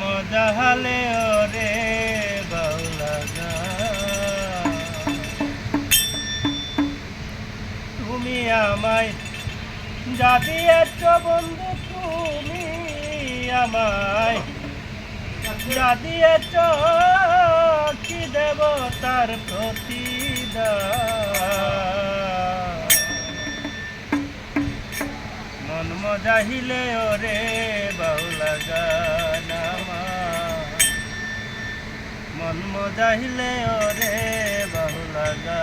মজাহালে ওরে বাউলাগা তুমি আমায় যা দিয়েছ বন্ধু, তুমি আমায় যা দিয়েছ, কি দেব তার প্রতিদান? মন মজাহিলে ওরে বাউলা গান মন মজাহিলে ওরে বাহুলা গা।